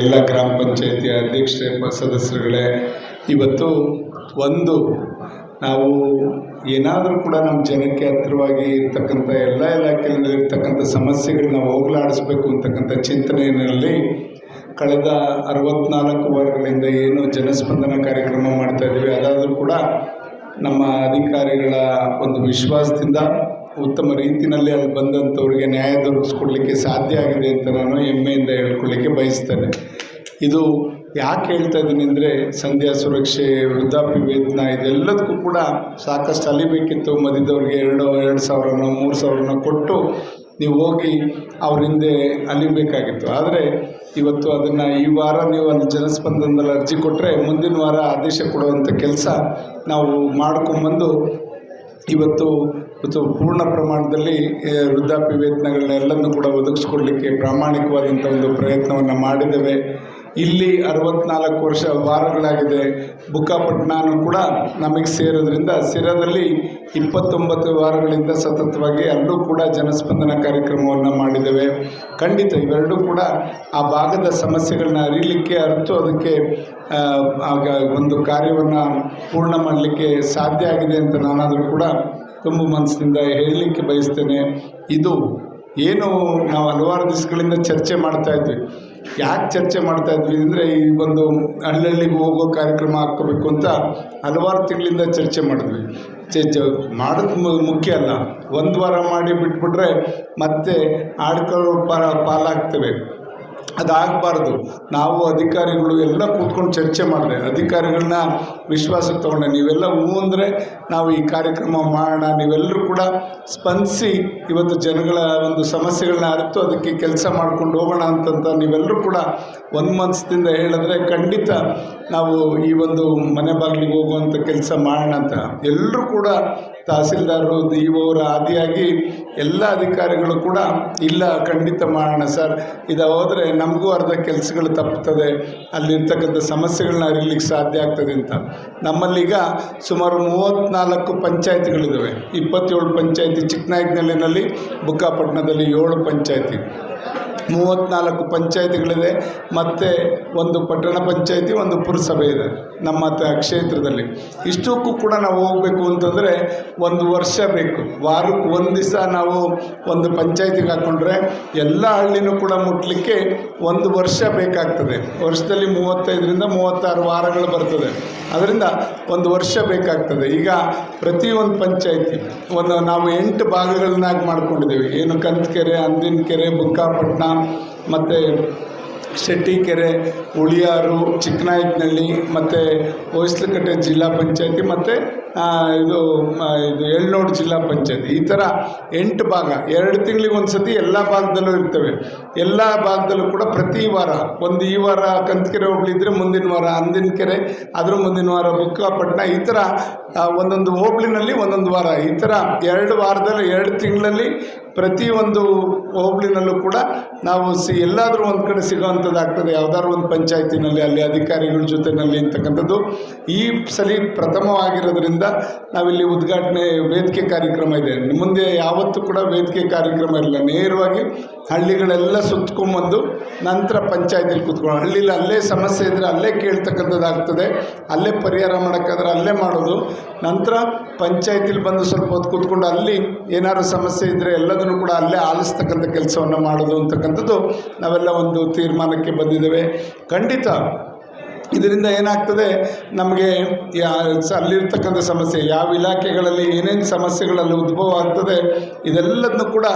ಎಲ್ಲ ಗ್ರಾಮ ಪಂಚಾಯಿತಿ ಅಧ್ಯಕ್ಷರೇ ಸದಸ್ಯರುಗಳೇ, ಇವತ್ತು ಒಂದು ನಾವು ಏನಾದರೂ ಕೂಡ ನಮ್ಮ ಜನಕ್ಕೆ ಹತ್ತಿರವಾಗಿ ಇರ್ತಕ್ಕಂಥ ಎಲ್ಲ ಇಲಾಖೆಯಲ್ಲಿರ್ತಕ್ಕಂಥ ಸಮಸ್ಯೆಗಳನ್ನ ಹೋಗಲಾಡಿಸ್ಬೇಕು ಅಂತಕ್ಕಂಥ ಚಿಂತನೆಯಲ್ಲಿ ಕಳೆದ ಅರವತ್ನಾಲ್ಕು ವಾರಗಳಿಂದ ಏನು ಜನಸ್ಪಂದನ ಕಾರ್ಯಕ್ರಮ ಮಾಡ್ತಾ ಇದ್ದೀವಿ, ಅದಾದರೂ ಕೂಡ ನಮ್ಮ ಅಧಿಕಾರಿಗಳ ಒಂದು ವಿಶ್ವಾಸದಿಂದ ಉತ್ತಮ ರೀತಿಯಲ್ಲಿ ಅಲ್ಲಿ ಬಂದಂಥವ್ರಿಗೆ ನ್ಯಾಯ ದೊರಕಿಸ್ಕೊಡ್ಲಿಕ್ಕೆ ಸಾಧ್ಯ ಆಗಿದೆ ಅಂತ ನಾನು ಹೆಮ್ಮೆಯಿಂದ ಹೇಳ್ಕೊಳ್ಳಿಕ್ಕೆ ಬಯಸ್ತೇನೆ. ಇದು ಯಾಕೆ ಹೇಳ್ತಾ ಇದ್ದೀನಿ ಅಂದರೆ ಸಂಧ್ಯಾ ಸುರಕ್ಷೆ ವೃದ್ಧಾಪ್ಯ ವೇತನ ಇದೆಲ್ಲದಕ್ಕೂ ಕೂಡ ಸಾಕಷ್ಟು ಅಲಿಬೇಕಿತ್ತು. ಮದಿದವ್ರಿಗೆ ಎರಡು ಎರಡು ಸಾವಿರನೋ, ಮೂರು ಸಾವಿರನೋ ಕೊಟ್ಟು ನೀವು ಹೋಗಿ ಅವ್ರ ಹಿಂದೆ ಅಲಿಬೇಕಾಗಿತ್ತು. ಆದರೆ ಇವತ್ತು ಅದನ್ನು ಈ ವಾರ ನೀವು ಅಲ್ಲಿ ಜನಸ್ಪಂದನದಲ್ಲಿ ಅರ್ಜಿ ಕೊಟ್ಟರೆ ಮುಂದಿನ ವಾರ ಆದೇಶ ಕೊಡುವಂಥ ಕೆಲಸ ನಾವು ಮಾಡ್ಕೊಂಬಂದು ಇವತ್ತು ಇವತ್ತು ಪೂರ್ಣ ಪ್ರಮಾಣದಲ್ಲಿ ವೃದ್ಧಾಪ್ಯ ವೇತನಗಳನ್ನೆಲ್ಲನ್ನು ಕೂಡ ಒದಗಿಸ್ಕೊಡ್ಲಿಕ್ಕೆ ಪ್ರಾಮಾಣಿಕವಾದಂಥ ಒಂದು ಪ್ರಯತ್ನವನ್ನು ಮಾಡಿದ್ದೇವೆ. ಇಲ್ಲಿ ಅರವತ್ನಾಲ್ಕು ವರ್ಷ ವಾರಗಳಾಗಿದೆ. ಬುಕ್ಕಾಪಟ್ಟಣನೂ ಕೂಡ ನಮಗೆ ಸೇರೋದ್ರಿಂದ ಸಿರದಲ್ಲಿ ಇಪ್ಪತ್ತೊಂಬತ್ತು ವಾರಗಳಿಂದ ಸತತವಾಗಿ ಅಲ್ಲೂ ಕೂಡ ಜನಸ್ಪಂದನ ಕಾರ್ಯಕ್ರಮವನ್ನು ಮಾಡಿದ್ದೇವೆ. ಖಂಡಿತ ಇವೆರಡೂ ಕೂಡ ಆ ಭಾಗದ ಸಮಸ್ಯೆಗಳನ್ನ ಅರಿಲಿಕ್ಕೆ ಅರಿತು ಅದಕ್ಕೆ ಆಗ ಒಂದು ಕಾರ್ಯವನ್ನು ಪೂರ್ಣ ಮಾಡಲಿಕ್ಕೆ ಸಾಧ್ಯ ಆಗಿದೆ ಅಂತ ನಾನಾದರೂ ಕೂಡ ತುಂಬ ಮನಸ್ಸಿನಿಂದ ಹೇಳಲಿಕ್ಕೆ ಬಯಸ್ತೇನೆ. ಇದು ಏನು ನಾವು ಹಲವಾರು ದಿವಸಗಳಿಂದ ಚರ್ಚೆ ಮಾಡ್ತಾ ಇದ್ವಿ. ಯಾಕೆ ಚರ್ಚೆ ಮಾಡ್ತಾ ಇದ್ವಿ ಅಂದರೆ ಈ ಒಂದು ಹಳ್ಳಿಗೆ ಹೋಗೋ ಕಾರ್ಯಕ್ರಮ ಹಾಕ್ಕೋಬೇಕು ಅಂತ ಹಲವಾರು ತಿಂಗಳಿಂದ ಚರ್ಚೆ ಮಾಡಿದ್ವಿ. ಚರ್ಚೆ ಮಾಡೋದು ಮುಖ್ಯ ಅಲ್ಲ. ಒಂದು ವಾರ ಮಾಡಿ ಬಿಟ್ಬಿಟ್ರೆ ಮತ್ತೆ ಆಡ್ಕೊಳ್ಳೋ ಪಾಲ ಪಾಲಾಗ್ತವೆ. ಅದಾಗಬಾರ್ದು. ನಾವು ಅಧಿಕಾರಿಗಳು ಎಲ್ಲ ಕೂತ್ಕೊಂಡು ಚರ್ಚೆ ಮಾಡಿದೆ ಅಧಿಕಾರಿಗಳನ್ನ ವಿಶ್ವಾಸಕ್ಕೆ ತೊಗೊಂಡೆ. ನೀವೆಲ್ಲ ಹ್ಞೂ ಅಂದರೆ ನಾವು ಈ ಕಾರ್ಯಕ್ರಮ ಮಾಡೋಣ. ನೀವೆಲ್ಲರೂ ಕೂಡ ಸ್ಪಂದಿಸಿ, ಇವತ್ತು ಜನಗಳ ಒಂದು ಸಮಸ್ಯೆಗಳನ್ನ ಅರಿತು ಅದಕ್ಕೆ ಕೆಲಸ ಮಾಡ್ಕೊಂಡು ಹೋಗೋಣ ಅಂತಂತ ನೀವೆಲ್ಲರೂ ಕೂಡ ಒಂದು ಮನಸ್ಸಿಂದ ಹೇಳಿದ್ರೆ ಖಂಡಿತ ನಾವು ಈ ಒಂದು ಮನೆ ಬಾಗಿಲಿಗೆ ಹೋಗುವಂಥ ಕೆಲಸ ಮಾಡೋಣ ಅಂತ. ಎಲ್ಲರೂ ಕೂಡ ತಹಸೀಲ್ದಾರರು, ಡಿ ಆದಿಯಾಗಿ ಎಲ್ಲ ಅಧಿಕಾರಿಗಳು ಕೂಡ ಇಲ್ಲ, ಖಂಡಿತ ಮಾಡೋಣ ಸರ್. ಇದು ಹೋದರೆ ನಮಗೂ ಅರ್ಧ ಕೆಲಸಗಳು ತಪ್ಪುತ್ತದೆ. ಅಲ್ಲಿರ್ತಕ್ಕಂಥ ಸಮಸ್ಯೆಗಳನ್ನ ಅರಿಲಿಕ್ಕೆ ಸಾಧ್ಯ ಆಗ್ತದೆ ಅಂತ. ನಮ್ಮಲ್ಲೀಗ ಸುಮಾರು ಮೂವತ್ತ್ನಾಲ್ಕು ಪಂಚಾಯತಿಗಳಿದ್ದಾವೆ ಇಪ್ಪತ್ತೇಳು ಪಂಚಾಯತಿ ಚಿಕ್ಕನಾಯಕನಹಳ್ಳಿನಲ್ಲಿ, ಬುಕ್ಕಾಪಟ್ಟಣದಲ್ಲಿ ಏಳು ಪಂಚಾಯತಿ. ಮೂವತ್ತ್ನಾಲ್ಕು ಪಂಚಾಯತಿಗಳಿದೆ, ಮತ್ತು ಒಂದು ಪಟ್ಟಣ ಪಂಚಾಯತಿ, ಒಂದು ಪುರಸಭೆ ಇದೆ ನಮ್ಮ ತ ಕ್ಷೇತ್ರದಲ್ಲಿ. ಇಷ್ಟಕ್ಕೂ ಕೂಡ ನಾವು ಹೋಗಬೇಕು ಅಂತಂದರೆ ಒಂದು ವರ್ಷ ಬೇಕು. ವಾರಕ್ಕೆ ಒಂದು ದಿವಸ ನಾವು ಒಂದು ಪಂಚಾಯತಿಗೆ ಹಾಕ್ಕೊಂಡ್ರೆ ಎಲ್ಲ ಹಳ್ಳಿನೂ ಕೂಡ ಮುಟ್ಟಲಿಕ್ಕೆ ಒಂದು ವರ್ಷ ಬೇಕಾಗ್ತದೆ. ವರ್ಷದಲ್ಲಿ ಮೂವತ್ತೈದರಿಂದ ಮೂವತ್ತಾರು ವಾರಗಳು ಬರ್ತದೆ. ಅದರಿಂದ ಒಂದು ವರ್ಷ ಬೇಕಾಗ್ತದೆ. ಈಗ ಪ್ರತಿಯೊಂದು ಪಂಚಾಯತಿ, ಒಂದು ನಾವು ಎಂಟು ಭಾಗಗಳನ್ನಾಗಿ ಮಾಡ್ಕೊಂಡಿದ್ದೀವಿ. ಏನು ಕಂತಕೆರೆ ಅಂದಿನ ಕೆರೆ ಬುಕ್ಕಾಪಟ್ಟಣ ಮತ್ತು ಶೆಟ್ಟಿಕೆರೆ, ಉಳಿಯಾರು, ಚಿಕ್ಕನಾಯಕನಹಳ್ಳಿ, ಮತ್ತು ಹೊಯ್ಸಲಕಟ್ಟೆ ಜಿಲ್ಲಾ ಪಂಚಾಯತಿ, ಮತ್ತು ಇದು ಇದು ಎಳ್ನೋಡು ಜಿಲ್ಲಾ ಪಂಚಾಯತಿ. ಈ ಥರ ಎಂಟು ಭಾಗ, ಎರಡು ತಿಂಗಳಿಗೆ ಒಂದು ಸತಿ ಎಲ್ಲ ಭಾಗದಲ್ಲೂ ಇರ್ತವೆ. ಎಲ್ಲ ಭಾಗದಲ್ಲೂ ಕೂಡ ಪ್ರತಿ ವಾರ, ಒಂದು ಈ ವಾರ ಕಂತಕೆರೆ ಹೋಬಳಿದ್ರೆ ಮುಂದಿನ ವಾರ ಅಂದಿನ ಕೆರೆ ಅದ್ರ ಮುಂದಿನ ವಾರ ಬುಕ್ಕಾಪಟ್ಟಣ, ಈ ಥರ ಒಂದೊಂದು ಹೋಬ್ಳಿನಲ್ಲಿ ಒಂದೊಂದು ವಾರ. ಈ ಥರ ಎರಡು ವಾರದಲ್ಲಿ, ಎರಡು ತಿಂಗಳಲ್ಲಿ ಪ್ರತಿಯೊಂದು ಹೋಬಳಿನಲ್ಲೂ ಕೂಡ ನಾವು ಸಿ ಎಲ್ಲಾದರೂ ಒಂದು ಕಡೆ ಸಿಗೋವಂಥದ್ದಾಗ್ತದೆ ಯಾವುದಾದ್ರು ಒಂದು ಪಂಚಾಯತಿನಲ್ಲಿ ಅಲ್ಲಿ ಅಧಿಕಾರಿಗಳ ಜೊತೆನಲ್ಲಿ ಅಂತಕ್ಕಂಥದ್ದು. ಈ ಸಲ ಪ್ರಥಮವಾಗಿರೋದ್ರಿಂದ ನಾವಿಲ್ಲಿ ಉದ್ಘಾಟನೆ ವೇದಿಕೆ ಕಾರ್ಯಕ್ರಮ ಇದೆ. ಮುಂದೆ ಯಾವತ್ತೂ ಕೂಡ ವೇದಿಕೆ ಕಾರ್ಯಕ್ರಮ ಇರಲಿಲ್ಲ ನೇರವಾಗಿ ಹಳ್ಳಿಗಳೆಲ್ಲ ಸುತ್ತಕೊಂಡ್ಬಂದು ನಂತರ ಪಂಚಾಯತಿಲಿ ಕೂತ್ಕೊಂಡು ಹಳ್ಳಿಲಿ ಅಲ್ಲೇ ಸಮಸ್ಯೆ ಇದ್ದರೆ ಅಲ್ಲೇ ಕೇಳ್ತಕ್ಕಂಥದ್ದಾಗ್ತದೆ ಅಲ್ಲೇ ಪರಿಹಾರ ಮಾಡೋಕ್ಕಾದ್ರೆ ಅಲ್ಲೇ ಮಾಡೋದು. ನಂತರ ಪಂಚಾಯತಿಲಿ ಬಂದು ಸ್ವಲ್ಪ ಹೊತ್ತು ಕೂತ್ಕೊಂಡು ಅಲ್ಲಿ ಏನಾದ್ರು ಸಮಸ್ಯೆ ಇದ್ದರೆ ಎಲ್ಲದನ್ನು ಕೂಡ ಅಲ್ಲೇ ಆಲಿಸ್ತಕ್ಕಂಥ ಕೆಲಸವನ್ನು ಮಾಡೋದು ಅಂತಕ್ಕಂಥದ್ದು ನಾವೆಲ್ಲ ಒಂದು ತೀರ್ಮಾನಕ್ಕೆ ಬಂದಿದ್ದೇವೆ. ಖಂಡಿತ ಇದರಿಂದ ಏನಾಗ್ತದೆ? ನಮಗೆ ಯಾ ಅಲ್ಲಿರ್ತಕ್ಕಂಥ ಸಮಸ್ಯೆ, ಯಾವ ಇಲಾಖೆಗಳಲ್ಲಿ ಏನೇನು ಸಮಸ್ಯೆಗಳಲ್ಲಿ ಉದ್ಭವ ಆಗ್ತದೆ, ಇದೆಲ್ಲದನ್ನು ಕೂಡ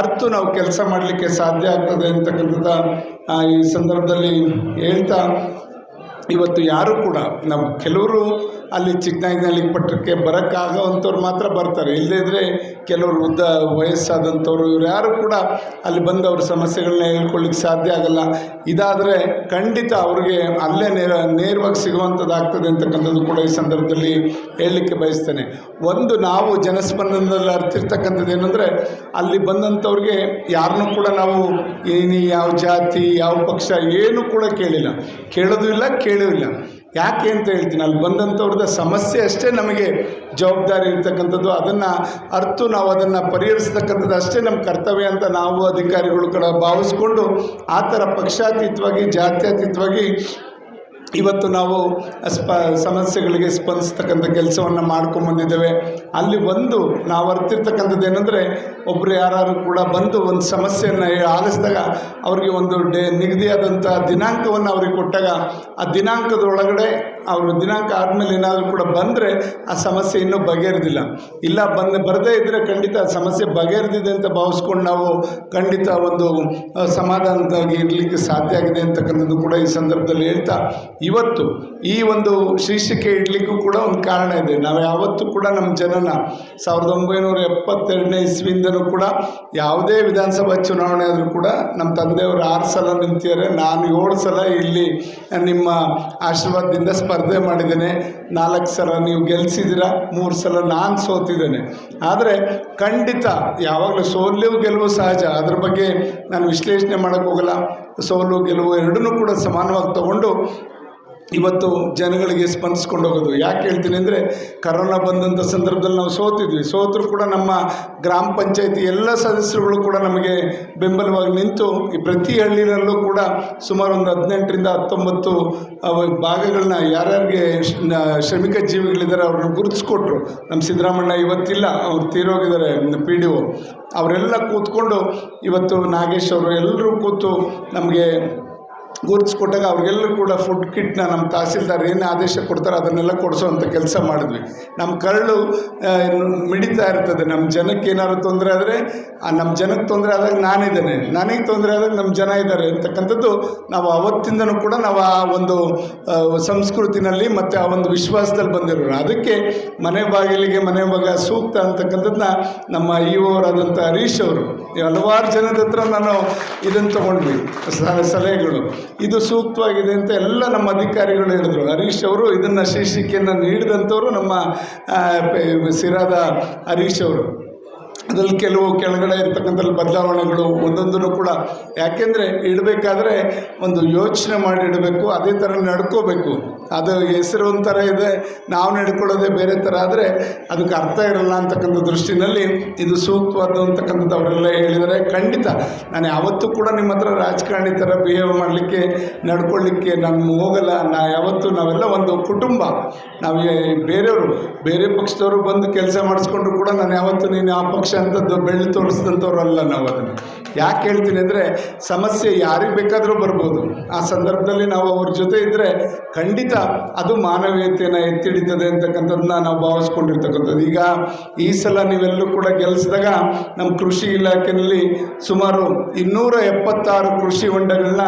ಅರ್ತು ನಾವು ಕೆಲಸ ಮಾಡಲಿಕ್ಕೆ ಸಾಧ್ಯ ಆಗ್ತದೆ ಅಂತಕ್ಕಂಥದ್ದು ಈ ಸಂದರ್ಭದಲ್ಲಿ ಹೇಳ್ತಾ, ಇವತ್ತು ಯಾರು ಕೂಡ, ನಾವು ಕೆಲವರು ಅಲ್ಲಿ ಚಿಕ್ಕನಾಯಕನಹಳ್ಳಿ ಪಟ್ಟಕ್ಕೆ ಬರೋಕ್ಕಾಗೋವಂಥವ್ರು ಮಾತ್ರ ಬರ್ತಾರೆ. ಇಲ್ಲದೇ ಇದ್ದರೆ ಕೆಲವರು ಉದ್ದ ವಯಸ್ಸಾದಂಥವ್ರು ಇವ್ರು ಯಾರು ಕೂಡ ಅಲ್ಲಿ ಬಂದು ಅವ್ರ ಸಮಸ್ಯೆಗಳನ್ನ ಹೇಳ್ಕೊಳ್ಳಿಕ್ಕೆ ಸಾಧ್ಯ ಆಗಲ್ಲ. ಇದಾದರೆ ಖಂಡಿತ ಅವ್ರಿಗೆ ಅಲ್ಲೇ ನೇರ, ನೇರವಾಗಿ ಸಿಗುವಂಥದ್ದಾಗ್ತದೆ ಅಂತಕ್ಕಂಥದ್ದು ಕೂಡ ಈ ಸಂದರ್ಭದಲ್ಲಿ ಹೇಳಲಿಕ್ಕೆ ಬಯಸ್ತೇನೆ. ಒಂದು ನಾವು ಜನಸ್ಪಂದನದಲ್ಲಿ ಅರ್ಥಿರ್ತಕ್ಕಂಥದ್ದು ಏನಂದರೆ ಅಲ್ಲಿ ಬಂದಂಥವ್ರಿಗೆ ಯಾರನ್ನೂ ಕೂಡ ನಾವು ಏನು, ಯಾವ ಜಾತಿ, ಯಾವ ಪಕ್ಷ ಏನು ಕೂಡ ಕೇಳಿಲ್ಲ. ಕೇಳೋದು ಇಲ್ಲ ಕೇಳೂ ಇಲ್ಲ ಯಾಕೆ ಅಂತ ಹೇಳ್ತೀನಿ, ಅಲ್ಲಿ ಬಂದಂಥವ್ರದ್ದು ಸಮಸ್ಯೆ ಅಷ್ಟೇ ನಮಗೆ ಜವಾಬ್ದಾರಿ ಇರ್ತಕ್ಕಂಥದ್ದು. ಅದನ್ನು ಅರ್ಥ ನಾವು ಅದನ್ನು ಪರಿಹರಿಸ್ತಕ್ಕಂಥದ್ದು ಅಷ್ಟೇ ನಮ್ಮ ಕರ್ತವ್ಯ ಅಂತ ನಾವು ಅಧಿಕಾರಿಗಳು ಕೂಡ ಭಾವಿಸ್ಕೊಂಡು ಆ ಥರ ಪಕ್ಷಾತೀತವಾಗಿ, ಜಾತ್ಯತೀತವಾಗಿ ಇವತ್ತು ನಾವು ಸ್ಪ ಸಮಸ್ಯೆಗಳಿಗೆ ಸ್ಪಂದಿಸ್ತಕ್ಕಂಥ ಕೆಲಸವನ್ನು ಮಾಡ್ಕೊಂಬಂದಿದ್ದೇವೆ ಅಲ್ಲಿ ಒಂದು ನಾವು ಅರ್ತಿರ್ತಕ್ಕಂಥದ್ದು ಏನಂದರೆ ಒಬ್ಬರು ಯಾರು ಕೂಡ ಬಂದು ಒಂದು ಸಮಸ್ಯೆಯನ್ನು ಆಲಿಸಿದಾಗ ಅವರಿಗೆ ಒಂದು ಡೇ ನಿಗದಿಯಾದಂಥ ದಿನಾಂಕವನ್ನು ಅವ್ರಿಗೆ ಕೊಟ್ಟಾಗ ಆ ದಿನಾಂಕದೊಳಗಡೆ ಅವರು ದಿನಾಂಕ ಆದಮೇಲೆ ಏನಾದರೂ ಕೂಡ ಬಂದರೆ ಆ ಸಮಸ್ಯೆ ಇನ್ನೂ ಬಗೆಹರಿದಿಲ್ಲ. ಇಲ್ಲ ಬಂದು, ಬರದೇ ಇದ್ದರೆ ಖಂಡಿತ ಆ ಸಮಸ್ಯೆ ಬಗೆಹರಿದಿದೆ ಅಂತ ಭಾವಿಸ್ಕೊಂಡು ನಾವು ಖಂಡಿತ ಒಂದು ಸಮಾಧಾನದಾಗಿ ಇರಲಿಕ್ಕೆ ಸಾಧ್ಯ ಆಗಿದೆ ಅಂತಕ್ಕಂಥದ್ದು ಕೂಡ ಈ ಸಂದರ್ಭದಲ್ಲಿ ಹೇಳ್ತಾ, ಇವತ್ತು ಈ ಒಂದು ಶೀರ್ಷಿಕೆ ಇಡಲಿಕ್ಕೂ ಕೂಡ ಒಂದು ಕಾರಣ ಇದೆ. ನಾವು ಯಾವತ್ತೂ ಕೂಡ ನಮ್ಮ ಜನನ ಸಾವಿರದ ಒಂಬೈನೂರ ಎಪ್ಪತ್ತೆರಡನೇ ಇಸ್ವಿಯಿಂದನೂ ಕೂಡ ಯಾವುದೇ ವಿಧಾನಸಭಾ ಚುನಾವಣೆ ಆದರೂ ಕೂಡ ನಮ್ಮ ತಂದೆಯವರು ಆರು ಸಲ ನಿಂತಿದ್ದಾರೆ. ನಾನು ಏಳು ಸಲ ಇಲ್ಲಿ ನಿಮ್ಮ ಆಶೀರ್ವಾದದಿಂದ ಸ್ಪರ್ಧೆ ಮಾಡಿದ್ದೇನೆ. ನಾಲ್ಕು ಸಲ ನೀವು ಗೆಲ್ಲಿಸಿದ್ದೀರ ಮೂರು ಸಲ ನಾನು ಸೋತಿದ್ದೇನೆ. ಆದರೆ ಖಂಡಿತ ಯಾವಾಗಲೂ ಸೋಲ್ಯವು ಗೆಲುವು ಸಹಜ. ಅದ್ರ ಬಗ್ಗೆ ನಾನು ವಿಶ್ಲೇಷಣೆ ಮಾಡೋಕ್ಕೋಗಲ್ಲ ಸೋಲು ಗೆಲುವು ಎರಡನ್ನೂ ಕೂಡ ಸಮಾನವಾಗಿ ತಗೊಂಡು ಇವತ್ತು ಜನಗಳಿಗೆ ಸ್ಪಂದಿಸ್ಕೊಂಡು ಹೋಗೋದು. ಯಾಕೆ ಹೇಳ್ತೀನಿ ಅಂದರೆ ಕರೋನಾ ಬಂದಂಥ ಸಂದರ್ಭದಲ್ಲಿ ನಾವು ಸೋತಿದ್ವಿ. ಸೋತರು ಕೂಡ ನಮ್ಮ ಗ್ರಾಮ ಪಂಚಾಯತಿ ಎಲ್ಲ ಸದಸ್ಯರುಗಳು ಕೂಡ ನಮಗೆ ಬೆಂಬಲವಾಗಿ ನಿಂತು ಈ ಪ್ರತಿ ಹಳ್ಳಿನಲ್ಲೂ ಕೂಡ ಸುಮಾರು ಒಂದು ಹದಿನೆಂಟರಿಂದ ಹತ್ತೊಂಬತ್ತು ಭಾಗಗಳನ್ನ ಯಾರ್ಯಾರಿಗೆ ಶ್ರಮಿಕ ಜೀವಿಗಳಿದ್ದಾರೆ ಅವ್ರನ್ನ ಗುರುತಿಸ್ಕೊಟ್ರು. ನಮ್ಮ ಸಿದ್ದರಾಮಣ್ಣ ಇವತ್ತಿಲ್ಲ. ಅವ್ರು ತೀರೋಗಿದ್ದಾರೆ ಪಿ ಡಿ ಒ. ಅವರೆಲ್ಲ ಕೂತ್ಕೊಂಡು ಇವತ್ತು ನಾಗೇಶ್ ಅವರು ಎಲ್ಲರೂ ಕೂತು ನಮಗೆ ಗುರುತಿಸ್ಕೊಟ್ಟಾಗ ಅವ್ರಿಗೆಲ್ಲರೂ ಕೂಡ ಫುಡ್ ಕಿಟ್ನ ನಮ್ಮ ತಹಸೀಲ್ದಾರ್ ಏನು ಆದೇಶ ಕೊಡ್ತಾರೆ ಅದನ್ನೆಲ್ಲ ಕೊಡಿಸೋವಂಥ ಕೆಲಸ ಮಾಡಿದ್ವಿ. ನಮ್ಮ ಕರಳು ಮಿಡಿತಾ ಇರ್ತದೆ. ನಮ್ಮ ಜನಕ್ಕೆ ಏನಾದ್ರು ತೊಂದರೆ ಆದರೆ ನಮ್ಮ ಜನಕ್ಕೆ ತೊಂದರೆ ಆದಾಗ ನಾನಿದ್ದೇನೆ. ನನಗೆ ತೊಂದರೆ ಆದಾಗ ನಮ್ಮ ಜನ ಇದ್ದಾರೆ ಅಂತಕ್ಕಂಥದ್ದು ನಾವು ಅವತ್ತಿಂದನೂ ಕೂಡ ನಾವು ಆ ಒಂದು ಸಂಸ್ಕೃತಿನಲ್ಲಿ ಮತ್ತು ಆ ಒಂದು ವಿಶ್ವಾಸದಲ್ಲಿ ಬಂದಿರೋರು. ಅದಕ್ಕೆ ಮನೆ ಬಾಗಿಲಿಗೆ ಮನೆ ಮಗ ಸೂಕ್ತ ಅಂತಕ್ಕಂಥದ್ದನ್ನ ನಮ್ಮ ಇ ಹರೀಶ್ ಅವರು. ಹಲವಾರು ಜನದ ಹತ್ರ ನಾನು ಇದನ್ನು ತೊಗೊಂಡ್ವಿ. ಸಲಹೆಗಳು. ಇದು ಸೂಕ್ತವಾಗಿದೆ ಅಂತ ಎಲ್ಲ ನಮ್ಮ ಅಧಿಕಾರಿಗಳು ಹೇಳಿದ್ರು. ಹರೀಶ್ ಅವರು ಇದನ್ನು ಶೀರ್ಷಿಕೆಯನ್ನು ನೀಡಿದಂಥವರು ನಮ್ಮ ಸಿರಾದ ಹರೀಶ್ ಅವರು. ಅದರಲ್ಲಿ ಕೆಲವು ಕೆಳಗಡೆ ಇರ್ತಕ್ಕಂಥ ಬದಲಾವಣೆಗಳು ಒಂದೊಂದನ್ನು ಕೂಡ, ಯಾಕೆಂದರೆ ಇಡಬೇಕಾದ್ರೆ ಒಂದು ಯೋಚನೆ ಮಾಡಿ ಇಡಬೇಕು, ಅದೇ ಥರ ನಡ್ಕೋಬೇಕು. ಅದು ಹೆಸರು ಒಂಥರ ಇದೆ, ನಾವು ನಡ್ಕೊಳ್ಳೋದೇ ಬೇರೆ ಥರ. ಆದರೆ ಅದಕ್ಕೆ ಅರ್ಥ ಇರಲ್ಲ ಅಂತಕ್ಕಂಥ ದೃಷ್ಟಿನಲ್ಲಿ ಇದು ಸೂಕ್ತವಾದ್ದು ಅಂತಕ್ಕಂಥದ್ದು ಅವರೆಲ್ಲ ಹೇಳಿದರೆ ಖಂಡಿತ ನಾನು ಯಾವತ್ತೂ ಕೂಡ ನಿಮ್ಮ ಹತ್ರ ರಾಜಕಾರಣಿ ಥರ ಬಿಹೇವ್ ಮಾಡಲಿಕ್ಕೆ, ನಡ್ಕೊಳ್ಳಿಕ್ಕೆ ನಾನು ಹೋಗಲ್ಲ. ನಾ ಯಾವತ್ತೂ ನಾವೆಲ್ಲ ಒಂದು ಕುಟುಂಬ. ನಾವು ಬೇರೆಯವರು, ಬೇರೆ ಪಕ್ಷದವರು ಬಂದು ಕೆಲಸ ಮಾಡಿಸ್ಕೊಂಡ್ರು ಕೂಡ ನಾನು ಯಾವತ್ತೂ ನೀನು ಆ ಪಕ್ಷ ಅಂತದ್ದು ಬೆಳ್ಳಿ ತೋರಿಸಿದಂಥವ್ರಲ್ಲ ನಾವು ಅದನ್ನು. ಯಾಕೆ ಹೇಳ್ತೀನಿ ಅಂದರೆ ಸಮಸ್ಯೆ ಯಾರಿಗೆ ಬೇಕಾದರೂ ಬರ್ಬೋದು. ಆ ಸಂದರ್ಭದಲ್ಲಿ ನಾವು ಅವ್ರ ಜೊತೆ ಇದ್ದರೆ ಖಂಡಿತ ಅದು ಮಾನವೀಯತೆಯನ್ನು ಎತ್ತಿಡಿತದೆ ಅಂತಕ್ಕಂಥದ್ದನ್ನ ನಾವು ಭಾವಿಸ್ಕೊಂಡಿರ್ತಕ್ಕಂಥದ್ದು. ಈಗ ಈ ಸಲ ನೀವೆಲ್ಲರೂ ಕೂಡ ಗೆಲ್ಲಿಸಿದಾಗ ನಮ್ಮ ಕೃಷಿ ಇಲಾಖೆಯಲ್ಲಿ ಸುಮಾರು ಇನ್ನೂರ ಎಪ್ಪತ್ತಾರು ಕೃಷಿ ಹೊಂಡಗಳನ್ನ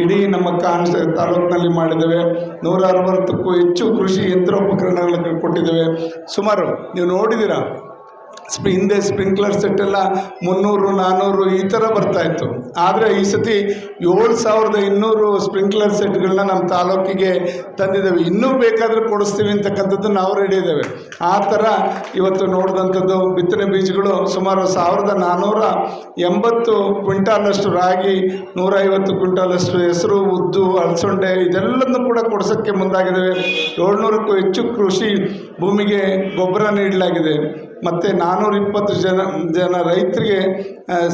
ಇಡೀ ನಮ್ಮ ಕಾನ್ಸ್ ತಾಲೂಕಿನಲ್ಲಿ ಮಾಡಿದ್ದೇವೆ. ನೂರ ಅರವತ್ತಕ್ಕೂ ಹೆಚ್ಚು ಕೃಷಿ ಯಂತ್ರೋಪಕರಣಗಳನ್ನು ಕೊಟ್ಟಿದ್ದೇವೆ. ಸುಮಾರು, ನೀವು ನೋಡಿದ್ದೀರಾ? ಸ್ಪಿ ಹಿಂದೆ ಸ್ಪ್ರಿಂಕ್ಲರ್ ಸೆಟ್ ಎಲ್ಲ ಮುನ್ನೂರು ನಾನ್ನೂರು ಈ ಥರ ಬರ್ತಾಯಿತ್ತು ಆದರೆ ಈ ಸತಿ ಏಳು ಸಾವಿರದ ಇನ್ನೂರು ಸ್ಪ್ರಿಂಕ್ಲರ್ ಸೆಟ್ಗಳನ್ನ ನಮ್ಮ ತಾಲೂಕಿಗೆ ತಂದಿದ್ದೇವೆ. ಇನ್ನೂ ಬೇಕಾದರೆ ಕೊಡಿಸ್ತೀವಿ ಅಂತಕ್ಕಂಥದ್ದು ನಾವು ರೆಡಿ ಇದ್ದೇವೆ. ಆ ಥರ ಇವತ್ತು ನೋಡಿದಂಥದ್ದು ಬಿತ್ತನೆ ಬೀಜಗಳು ಸುಮಾರು ಸಾವಿರದ ನಾನ್ನೂರ ಎಂಬತ್ತು ಕ್ವಿಂಟಾಲಷ್ಟು ರಾಗಿ ನೂರೈವತ್ತು ಕ್ವಿಂಟಾಲಷ್ಟು ಹೆಸರು, ಉದ್ದು, ಅಲಸಂಡೆ ಇದೆಲ್ಲದನ್ನು ಕೂಡ ಕೊಡಿಸೋಕ್ಕೆ ಮುಂದಾಗಿದ್ದೇವೆ. ಏಳ್ನೂರಕ್ಕೂ ಹೆಚ್ಚು ಕೃಷಿ ಭೂಮಿಗೆ ಗೊಬ್ಬರ ನೀಡಲಾಗಿದೆ. ಮತ್ತು ನಾನ್ನೂರ ಇಪ್ಪತ್ತು ಜನ ಜನ ರೈತರಿಗೆ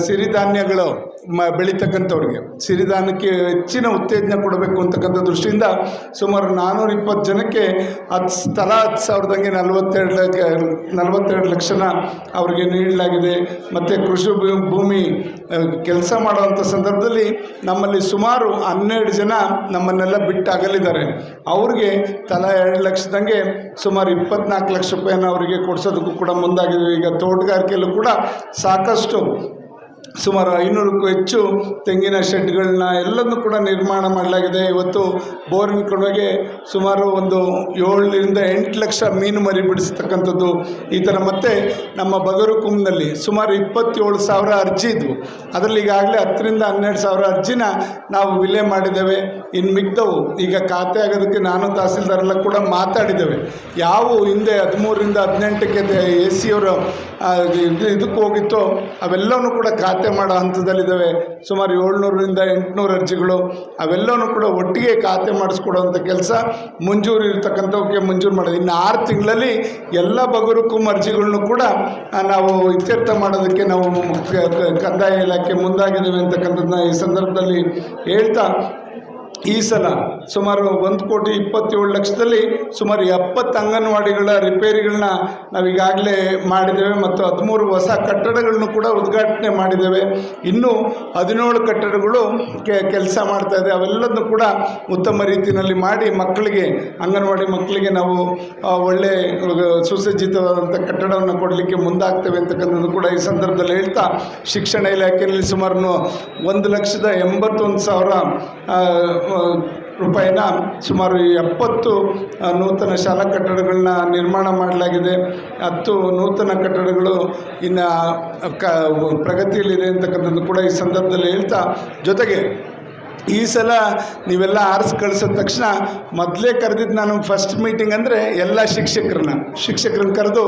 ಸಿರಿಧಾನ್ಯಗಳು. ಮ, ಬೆಳೀತಕ್ಕಂಥವ್ರಿಗೆ. ಸಿರಿಧಾನ್ಯಕ್ಕೆ ಹೆಚ್ಚಿನ ಉತ್ತೇಜನ ಕೊಡಬೇಕು ಅಂತಕ್ಕಂಥ ದೃಷ್ಟಿಯಿಂದ ಸುಮಾರು ನಾನ್ನೂರ ಇಪ್ಪತ್ತು ಜನಕ್ಕೆ ಹತ್ತು ಸ್ಥಳ ಹತ್ತು ಸಾವಿರದಂಗೆ ನಲವತ್ತೆರಡು ಲಕ್ಷ, ನಲವತ್ತೆರಡು ಲಕ್ಷನ ಅವರಿಗೆ ನೀಡಲಾಗಿದೆ. ಮತ್ತು ಕೃಷಿ ಭೂಮಿ ಕೆಲಸ ಮಾಡುವಂಥ ಸಂದರ್ಭದಲ್ಲಿ ನಮ್ಮಲ್ಲಿ ಸುಮಾರು ಹನ್ನೆರಡು ಜನ ನಮ್ಮನ್ನೆಲ್ಲ ಬಿಟ್ಟು ಅಗಲಿದ್ದಾರೆ ಅವ್ರಿಗೆ ತಲಾ ಎರಡು ಲಕ್ಷದಂಗೆ ಸುಮಾರು ಇಪ್ಪತ್ನಾಲ್ಕು ಲಕ್ಷ ರೂಪಾಯಿನ ಅವರಿಗೆ ಕೊಡಿಸೋದಕ್ಕೂ ಕೂಡ ಮುಂದಾಗಿದ್ದೀವಿ ಈಗ ತೋಟಗಾರಿಕೆಯಲ್ಲೂ ಕೂಡ ಸಾಕಷ್ಟು ಸುಮಾರು ಐನೂರಕ್ಕೂ ಹೆಚ್ಚು ತೆಂಗಿನ ಶೆಡ್ಗಳನ್ನ ಎಲ್ಲದನ್ನು ಕೂಡ ನಿರ್ಮಾಣ ಮಾಡಲಾಗಿದೆ. ಇವತ್ತು ಬೋರಿನ ಕೊಡುಗೆ ಸುಮಾರು ಒಂದು ಏಳರಿಂದ ಎಂಟು ಲಕ್ಷ ಮೀನು ಮರಿ ಬಿಡಿಸ್ತಕ್ಕಂಥದ್ದು. ಈ ಥರ ಮತ್ತೆ ನಮ್ಮ ಬಗರು ಸುಮಾರು ಇಪ್ಪತ್ತೇಳು ಸಾವಿರ ಅರ್ಜಿ ಇದ್ವು. ಅದರಲ್ಲಿ ಈಗಾಗಲೇ ಹತ್ತರಿಂದ ಹನ್ನೆರಡು ಸಾವಿರ ಅರ್ಜಿನ ನಾವು ವಿಲೆ ಮಾಡಿದ್ದೇವೆ. ಇನ್ನು ಮಿಗ್ದವು. ಈಗ ಖಾತೆ ಆಗೋದಕ್ಕೆ ನಾನು ತಹಸೀಲ್ದಾರೆಲ್ಲ ಕೂಡ ಮಾತಾಡಿದ್ದೇವೆ. ಯಾವ ಹಿಂದೆ ಹದಿಮೂರರಿಂದ ಹದಿನೆಂಟಕ್ಕೆ ಎ ಸಿಯವರು ಇದಕ್ಕೆ ಹೋಗಿತ್ತೋ ಅವೆಲ್ಲವೂ ಕೂಡ ಖಾತೆ ಖಾತೆ ಮಾಡೋ ಹಂತದಲ್ಲಿದ್ದಾವೆ. ಸುಮಾರು ಏಳ್ನೂರರಿಂದ ಎಂಟುನೂರು ಅರ್ಜಿಗಳು. ಅವೆಲ್ಲವೂ ಕೂಡ ಒಟ್ಟಿಗೆ ಖಾತೆ ಮಾಡಿಸ್ಕೊಡೋವಂಥ ಕೆಲಸ ಮಂಜೂರು ಇರ್ತಕ್ಕಂಥವಕ್ಕೆ ಮಂಜೂರು ಮಾಡೋದು. ಇನ್ನು ಆರು ತಿಂಗಳಲ್ಲಿ ಎಲ್ಲ ಬಗರುಕು ಅರ್ಜಿಗಳನ್ನು ಕೂಡ ನಾವು ಇತ್ಯರ್ಥ ಮಾಡೋದಕ್ಕೆ ನಾವು ಕಂದಾಯ ಇಲಾಖೆ ಮುಂದಾಗಿದ್ದೇವೆ ಅಂತಕ್ಕಂಥದ್ದನ್ನ ಈ ಸಂದರ್ಭದಲ್ಲಿ ಹೇಳ್ತಾ ಈ ಸಲ ಸುಮಾರು ಒಂದು ಕೋಟಿ ಇಪ್ಪತ್ತೇಳು ಲಕ್ಷದಲ್ಲಿ ಸುಮಾರು ಎಪ್ಪತ್ತು ಅಂಗನವಾಡಿಗಳ ರಿಪೇರಿಗಳನ್ನ ನಾವೀಗಾಗಲೇ ಮಾಡಿದ್ದೇವೆ ಮತ್ತು ಹದಿಮೂರು ಹೊಸ ಕಟ್ಟಡಗಳನ್ನು ಕೂಡ ಉದ್ಘಾಟನೆ ಮಾಡಿದ್ದೇವೆ. ಇನ್ನೂ ಹದಿನೇಳು ಕಟ್ಟಡಗಳು ಕೆಲಸ ಮಾಡ್ತಾ ಇದೆ. ಅವೆಲ್ಲದನ್ನು ಕೂಡ ಉತ್ತಮ ರೀತಿಯಲ್ಲಿ ಮಾಡಿ ಮಕ್ಕಳಿಗೆ, ಅಂಗನವಾಡಿ ಮಕ್ಕಳಿಗೆ ನಾವು ಒಳ್ಳೆ ಸುಸಜ್ಜಿತವಾದಂಥ ಕಟ್ಟಡವನ್ನು ಕೊಡಲಿಕ್ಕೆ ಮುಂದಾಗ್ತೇವೆ ಅಂತಕ್ಕಂಥದ್ದು ಕೂಡ ಈ ಸಂದರ್ಭದಲ್ಲಿ ಹೇಳ್ತಾ, ಶಿಕ್ಷಣ ಇಲಾಖೆಯಲ್ಲಿ ಸುಮಾರು ಒಂದು ಲಕ್ಷದ ಎಂಬತ್ತೊಂದು ಸಾವಿರ ರೂಪಾಯಿನ ಸುಮಾರು ಎಪ್ಪತ್ತು ನೂತನ ಶಾಲಾ ಕಟ್ಟಡಗಳನ್ನ ನಿರ್ಮಾಣ ಮಾಡಲಾಗಿದೆ. ಹತ್ತು ನೂತನ ಕಟ್ಟಡಗಳು ಇನ್ನು ಕ, ಪ್ರಗತಿಯಲ್ಲಿದೆ ಅಂತಕ್ಕಂಥದ್ದು ಕೂಡ ಈ ಸಂದರ್ಭದಲ್ಲಿ ಹೇಳ್ತಾ, ಜೊತೆಗೆ ಈ ಸಲ ನೀವೆಲ್ಲ ಆರ್ಸ್ ಕಳಿಸಿದ ತಕ್ಷಣ ಮೊದಲೇ ಕರೆದಿದ್ದು ನಾನು ಫಸ್ಟ್ ಮೀಟಿಂಗ್ ಅಂದರೆ ಎಲ್ಲ ಶಿಕ್ಷಕರನ್ನ ಶಿಕ್ಷಕರನ್ನ ಕರೆದು